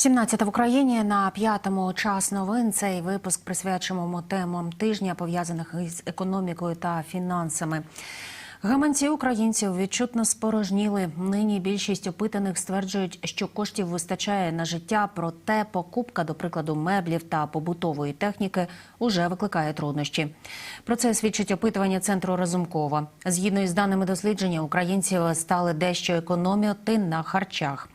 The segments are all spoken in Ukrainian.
17 в Україні на п'ятому час новин. Цей випуск присвячуємо темам тижня, пов'язаних із економікою та фінансами. Гаманці українців відчутно спорожніли. Нині більшість опитаних стверджують, що коштів вистачає на життя, проте покупка, до прикладу, меблів та побутової техніки уже викликає труднощі. Про це свідчить опитування центру Разумкова. Згідно із даними дослідження, українців стали дещо економити на харчах.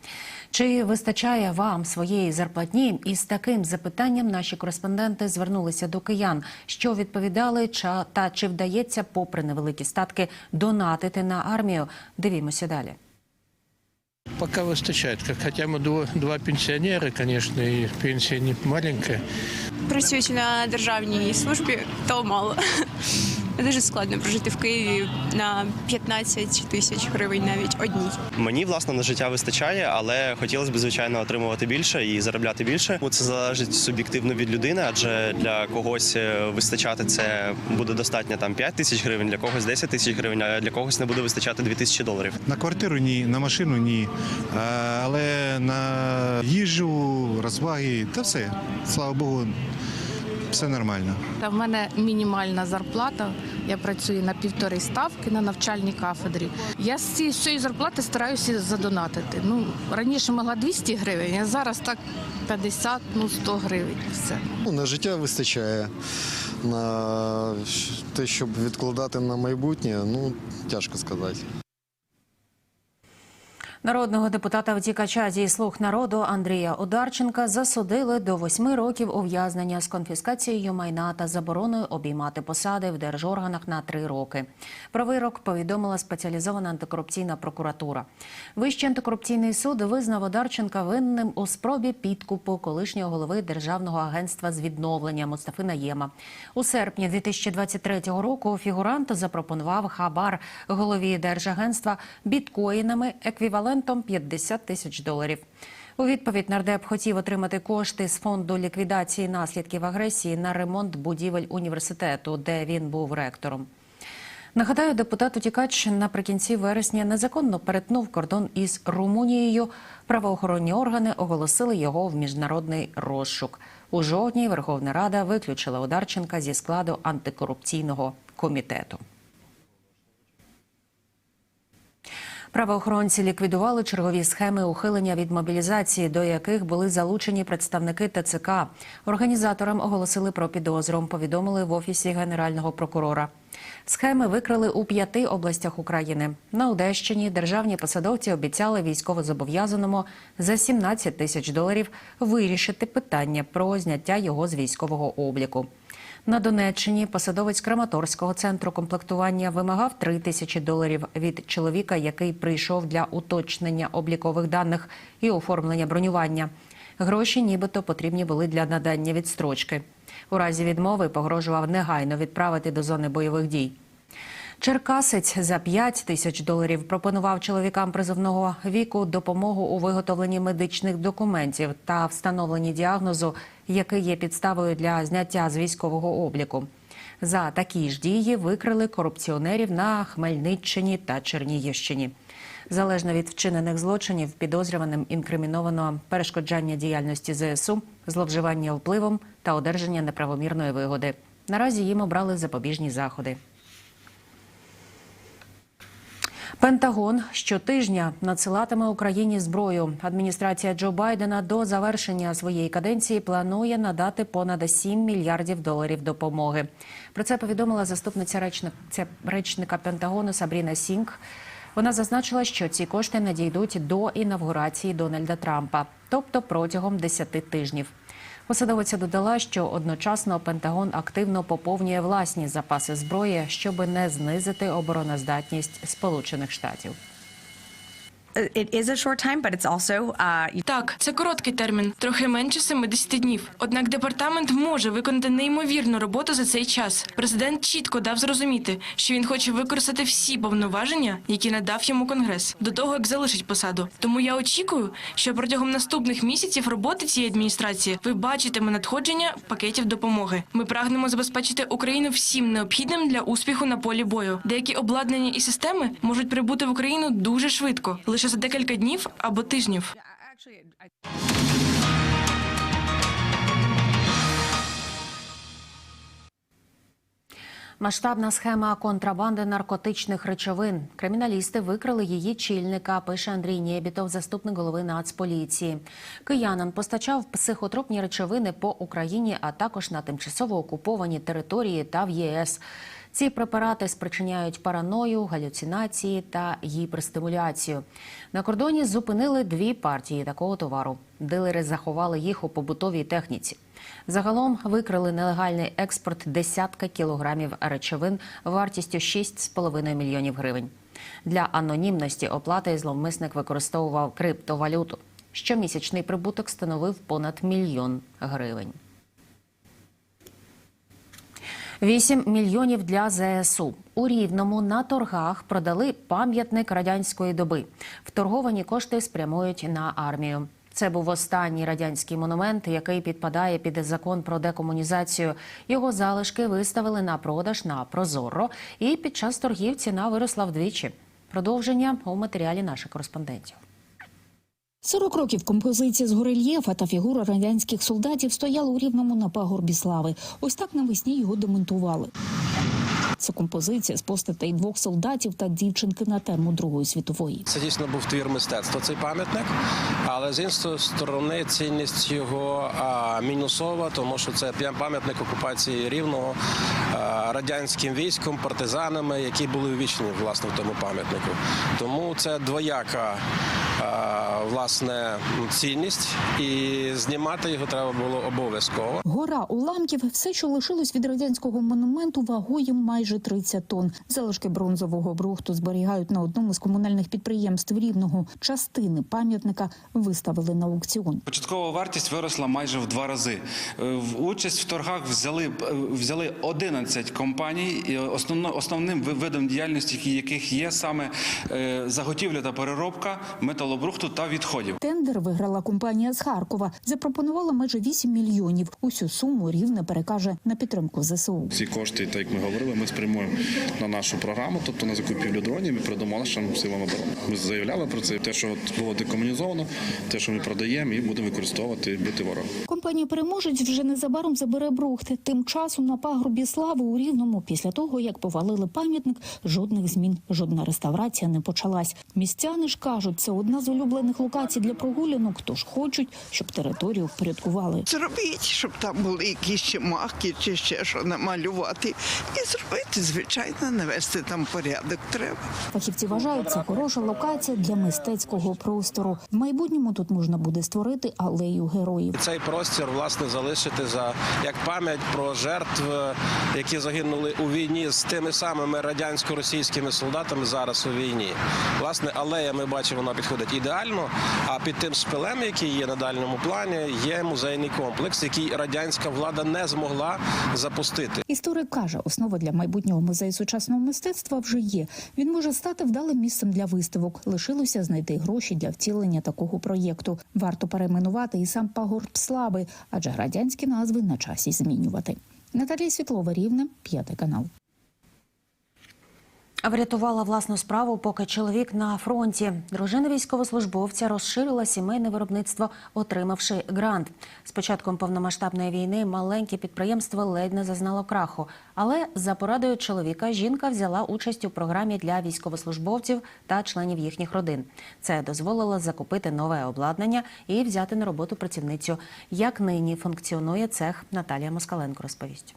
Чи вистачає вам своєї зарплатні? І з таким запитанням наші кореспонденти звернулися до киян, що відповідали, ча- та чи вдається, попри невеликі статки, донатити на армію. Дивімося далі. Пока выстачает. Как хотя мы два, два пенсионера, конечно, и пенсия не маленькая. працюють на державній службі, то мало. Дуже складно прожити в Києві на 15 тисяч гривень навіть одній. Мені власне на життя вистачає, але хотілося б звичайно отримувати більше і заробляти більше. Бо Це залежить суб'єктивно від людини, адже для когось е, вистачати це буде достатньо там 5 тисяч гривень, для когось 10 тисяч гривень, а для когось не буде вистачати 2 тисячі доларів. На квартиру ні, на машину ні. Але на їжу, розваги та все. Слава Богу, все нормально. Та в мене мінімальна зарплата. Я працюю на півтори ставки на навчальній кафедрі. Я з цієї зарплати стараюся задонатити. Ну раніше могла 200 гривень, а зараз так 50, ну 100 гривень. Все. Ну, на життя вистачає. На те, щоб відкладати на майбутнє, ну тяжко сказати. Народного депутата втікача зі слуг народу Андрія Одарченка засудили до восьми років ув'язнення з конфіскацією майна та забороною обіймати посади в держорганах на три роки. Про вирок повідомила спеціалізована антикорупційна прокуратура. Вищий антикорупційний суд визнав Одарченка винним у спробі підкупу колишнього голови Державного агентства з відновлення Мустафи Наєма. У серпні 2023 року фігурант запропонував хабар голові держагентства біткоїнами еквівалентом 50 тисяч доларів. У відповідь нардеп хотів отримати кошти з фонду ліквідації наслідків агресії на ремонт будівель університету, де він був ректором. Нагадаю, депутат утікач наприкінці вересня незаконно перетнув кордон із Румунією. Правоохоронні органи оголосили його в міжнародний розшук. У жовтні Верховна Рада виключила Одарченка зі складу антикорупційного комітету. Правоохоронці ліквідували чергові схеми ухилення від мобілізації, до яких були залучені представники ТЦК. Організаторам оголосили про підозру. Повідомили в офісі генерального прокурора. Схеми викрили у п'яти областях України. На Одещині державні посадовці обіцяли військовозобов'язаному за 17 тисяч доларів вирішити питання про зняття його з військового обліку. На Донеччині посадовець Краматорського центру комплектування вимагав 3 тисячі доларів від чоловіка, який прийшов для уточнення облікових даних і оформлення бронювання. Гроші нібито потрібні були для надання відстрочки. У разі відмови погрожував негайно відправити до зони бойових дій. Черкасець за 5 тисяч доларів пропонував чоловікам призовного віку допомогу у виготовленні медичних документів та встановленні діагнозу, який є підставою для зняття з військового обліку. За такі ж дії викрили корупціонерів на Хмельниччині та Чернігівщині. Залежно від вчинених злочинів, підозрюваним інкриміновано перешкоджання діяльності ЗСУ, зловживання впливом та одержання неправомірної вигоди. Наразі їм обрали запобіжні заходи. Пентагон щотижня надсилатиме Україні зброю. Адміністрація Джо Байдена до завершення своєї каденції планує надати понад 7 мільярдів доларів допомоги. Про це повідомила заступниця речниця речника Пентагону Сабріна Сінг. Вона зазначила, що ці кошти надійдуть до інавгурації Дональда Трампа, тобто протягом 10 тижнів. Посадовиця додала, що одночасно Пентагон активно поповнює власні запаси зброї, щоб не знизити обороноздатність Сполучених Штатів. It is a uh, Так, це короткий термін, трохи менше 70 днів. Однак департамент може виконати неймовірну роботу за цей час. Президент чітко дав зрозуміти, що він хоче використати всі повноваження, які надав йому конгрес, до того як залишить посаду. Тому я очікую, що протягом наступних місяців роботи цієї адміністрації ви бачитиме надходження пакетів допомоги. Ми прагнемо забезпечити Україну всім необхідним для успіху на полі бою. Деякі обладнання і системи можуть прибути в Україну дуже швидко, лише за декілька днів або тижнів. Масштабна схема контрабанди наркотичних речовин. Криміналісти викрили її чільника, пише Андрій Нєбітов, заступник голови Нацполіції. Киянин постачав психотропні речовини по Україні, а також на тимчасово окуповані території та в ЄС. Ці препарати спричиняють параною, галюцинації та гіперстимуляцію. На кордоні зупинили дві партії такого товару. Дилери заховали їх у побутовій техніці. Загалом викрили нелегальний експорт десятка кілограмів речовин вартістю 6,5 мільйонів гривень. Для анонімності оплати зловмисник використовував криптовалюту. Щомісячний прибуток становив понад мільйон гривень. 8 мільйонів для ЗСУ. У Рівному на торгах продали пам'ятник радянської доби. Вторговані кошти спрямують на армію. Це був останній радянський монумент, який підпадає під закон про декомунізацію. Його залишки виставили на продаж на Прозоро, і під час торгів ціна виросла вдвічі. Продовження у матеріалі наших кореспондентів. 40 років композиція з горельєфа та фігура радянських солдатів стояла у рівному на пагорбі слави. Ось так навесні його демонтували. Це композиція з постатей двох солдатів та дівчинки на тему Другої світової. Це дійсно був твір мистецтва, цей пам'ятник. Але з іншої сторони цінність його а, мінусова, тому що це пам'ятник окупації рівного а, радянським військом, партизанами, які були увічні власне в тому пам'ятнику. Тому це двояка а, власне цінність, і знімати його треба було обов'язково. Гора уламків все, що лишилось від радянського монументу, вагою майже 30 тонн. Залишки бронзового брухту зберігають на одному з комунальних підприємств рівного. Частини пам'ятника виставили на аукціон. Початкова вартість виросла майже в два рази. Е, В участь в торгах взяли е, взяли 11 компаній. І Основно основним видом діяльності, які- яких є саме е, заготівля та переробка металобрухту та відходів. Тендер виграла компанія з Харкова. Запропонувала майже 8 мільйонів. Усю суму рівне перекаже на підтримку ЗСУ. Ці кошти, так як ми говорили, ми спрямуємо на нашу програму, тобто на закупівлю дронів і передамо нашим силам оборони. Ми заявляли про це. Те, що от було декомунізовано, те, що ми продаємо, і будемо використовувати бити ворога. Компанія переможець вже незабаром забере брухт. Тим часом на пагорбі слави у рівному після того, як повалили пам'ятник, жодних змін, жодна реставрація не почалась. Містяни ж кажуть, це одна з улюблених локацій для прогулянок. Тож хочуть, щоб територію впорядкували. Зробіть, щоб там були якісь ще чи ще що намалювати. І зробити, звичайно, навести там порядок треба. Фахівці вважають, це хороша локація для мистецького простору. В майбутньому тут можна буде створити алею героїв. Цей простір власне залишити за як пам'ять про жертв, які загинули у війні з тими самими радянсько-російськими солдатами зараз у війні. Власне, алея ми бачимо, вона підходить ідеально. А під тим шпилем, який є на дальньому плані, є музейний комплекс, який радянська влада не змогла запустити. Історик каже, основа для майбутнього музею сучасного мистецтва вже є. Він може стати вдалим місцем для виставок. Лишилося знайти гроші для втілення такого проєкту. Варто перейменувати і сам пагорб слави, адже радянські назви на часі змінювати. Наталія Світлова, Рівне, п'ятий канал. Врятувала власну справу, поки чоловік на фронті. Дружина військовослужбовця розширила сімейне виробництво, отримавши грант. З початком повномасштабної війни маленьке підприємство ледь не зазнало краху. Але за порадою чоловіка жінка взяла участь у програмі для військовослужбовців та членів їхніх родин. Це дозволило закупити нове обладнання і взяти на роботу працівницю. Як нині функціонує цех, Наталія Москаленко розповість.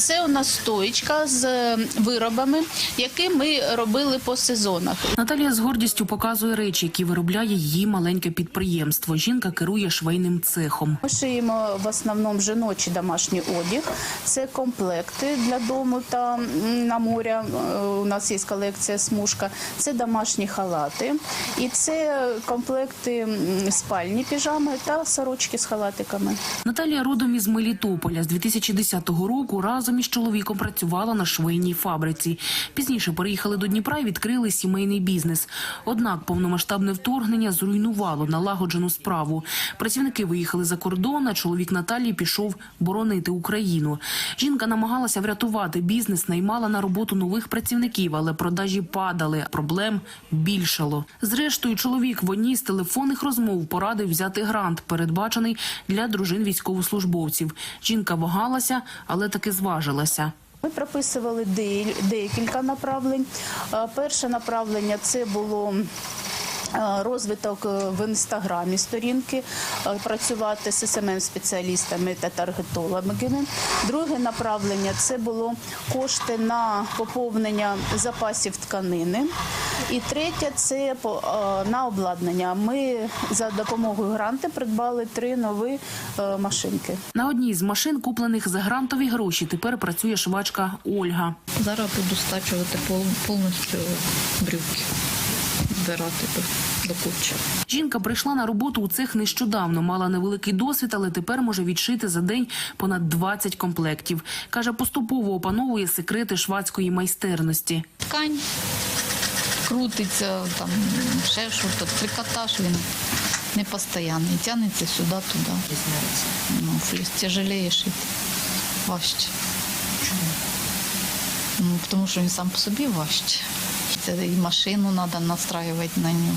Це у нас стоїчка з е, виробами, які ми робили по сезонах. Наталія з гордістю показує речі, які виробляє її маленьке підприємство. Жінка керує швейним цехом. Ми шиємо в основному жіночий домашній одяг. Це комплекти для дому та на моря. Е, У нас є колекція смужка. Це домашні халати. І це комплекти спальні піжами та сорочки з халатиками. Наталія родом із Мелітополя. З 2010 року разом із чоловіком працювала на швейній фабриці. Пізніше переїхали до Дніпра і відкрили сімейний бізнес. Однак повномасштабне вторгнення зруйнувало налагоджену справу. Працівники виїхали за кордон, а чоловік Наталії пішов боронити Україну. Жінка намагалася врятувати бізнес, наймала на роботу нових працівників, але продажі падали. Проблем більшало. Зрештою, чоловік в одній з телефонних розмов порадив взяти грант, передбачений для дружин військовослужбовців. Жінка вагалася, але таки зважилася. Ми прописували де- декілька направлень. Е, Перше направлення це було. Е, Розвиток е, в інстаграмі сторінки, е, працювати з СММ спеціалістами та таргетологами. Друге направлення це було кошти на поповнення запасів тканини. І третє це по- на обладнання. Ми за допомогою гранти придбали три нові машинки. На одній з машин, куплених за грантові гроші, тепер працює швачка Ольга. Зараз буду стачувати повністю брюки, збирати до, до кучі. Жінка прийшла на роботу у цех нещодавно, мала невеликий досвід, але тепер може відшити за день понад 20 комплектів. Каже, поступово опановує секрети швадської майстерності. Ткань крутиться, там ще що то трикотаж він не постійний. Тягнеться сюди, туди. Ну, тяжелее шити, важче. Ну, тому що він сам по собі важче. Це і машину треба настраювати на нього,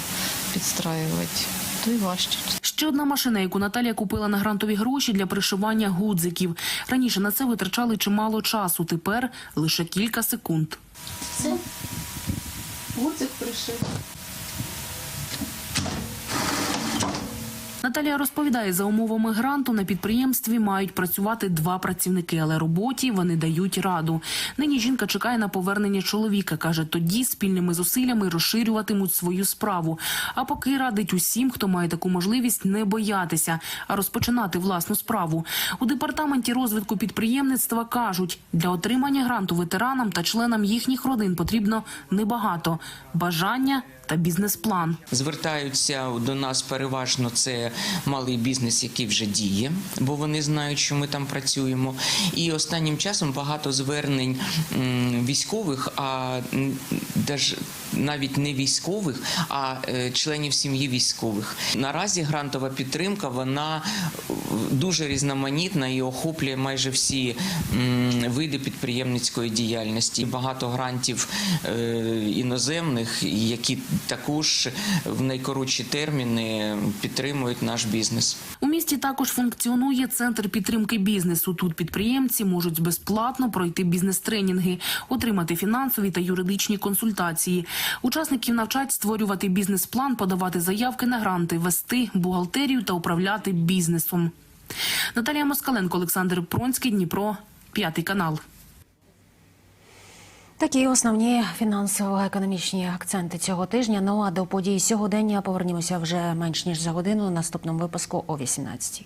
підстраювати, то й важче. Ще одна машина, яку Наталія купила на грантові гроші для пришивання гудзиків. Раніше на це витрачали чимало часу, тепер лише кілька секунд. Це гудзик пришив. Наталія розповідає, за умовами гранту на підприємстві мають працювати два працівники, але роботі вони дають раду. Нині жінка чекає на повернення чоловіка. каже, тоді спільними зусиллями розширюватимуть свою справу. А поки радить усім, хто має таку можливість, не боятися, а розпочинати власну справу. У департаменті розвитку підприємництва кажуть, для отримання гранту ветеранам та членам їхніх родин потрібно небагато бажання та бізнес-план. Звертаються до нас переважно це малий бізнес, який вже діє, бо вони знають, що ми там працюємо. І останнім часом багато звернень військових, а навіть не військових, а е, членів сім'ї військових. Наразі грантова підтримка вона е, дуже різноманітна і охоплює майже всі види підприємницької діяльності. Багато грантів е, іноземних, які також в найкоротші терміни підтримують наш бізнес. У місті також функціонує центр підтримки бізнесу. Тут підприємці можуть безплатно пройти бізнес-тренінги, отримати фінансові та юридичні консультації. Учасників навчать створювати бізнес-план, подавати заявки на гранти, вести бухгалтерію та управляти бізнесом. Наталія Москаленко, Олександр Пронський, Дніпро, п'ятий канал. Такі основні фінансово-економічні акценти цього тижня. Ну а до подій сьогодення повернімося вже менш ніж за годину. У наступному випуску о 18